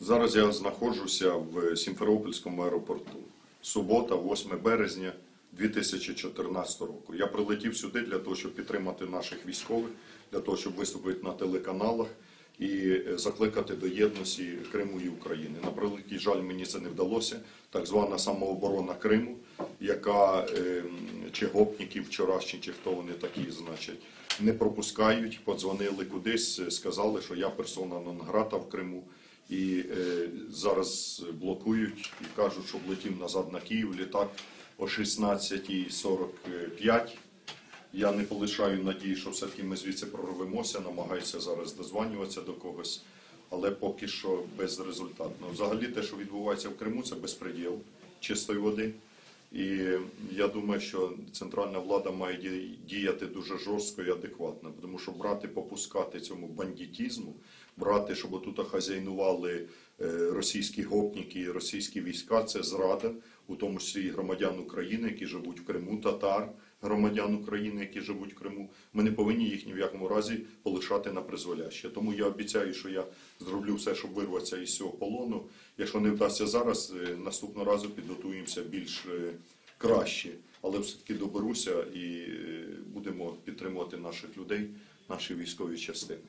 Зараз я знаходжуся в Сімферопольському аеропорту. Субота, 8 березня 2014 року. Я прилетів сюди для того, щоб підтримати наших військових, для того, щоб виступити на телеканалах і е, закликати до єдності Криму і України. На превеликий жаль, мені це не вдалося. Так звана самооборона Криму, яка е, чи гопників вчорашні, чи хто вони такі, значить, не пропускають. Подзвонили кудись, е, сказали, що я персона нон-грата в Криму. І е, зараз блокують і кажуть, що влетів назад на Київ літак о 16.45. Я не полишаю надії, що все-таки ми звідси прорвемося, намагаюся зараз дозванюватися до когось, але поки що безрезультатно. Взагалі те, що відбувається в Криму, це безпреділ чистої води. І я думаю, що центральна влада має ді- діяти дуже жорстко і адекватно, тому що брати, попускати цьому бандитізму, брати, щоб тут хазяйнували російські гопніки російські війська, це зрада, у тому числі і громадян України, які живуть в Криму, татар, громадян України, які живуть в Криму. Ми не повинні їх ні в якому разі полишати на призволяще. Тому я обіцяю, що я зроблю все, щоб вирватися із цього полону. Якщо не вдасться зараз, е, наступного разу підготуємося більш е, краще, але все-таки доберуся і е, будемо підтримувати наших людей, наші військові частини.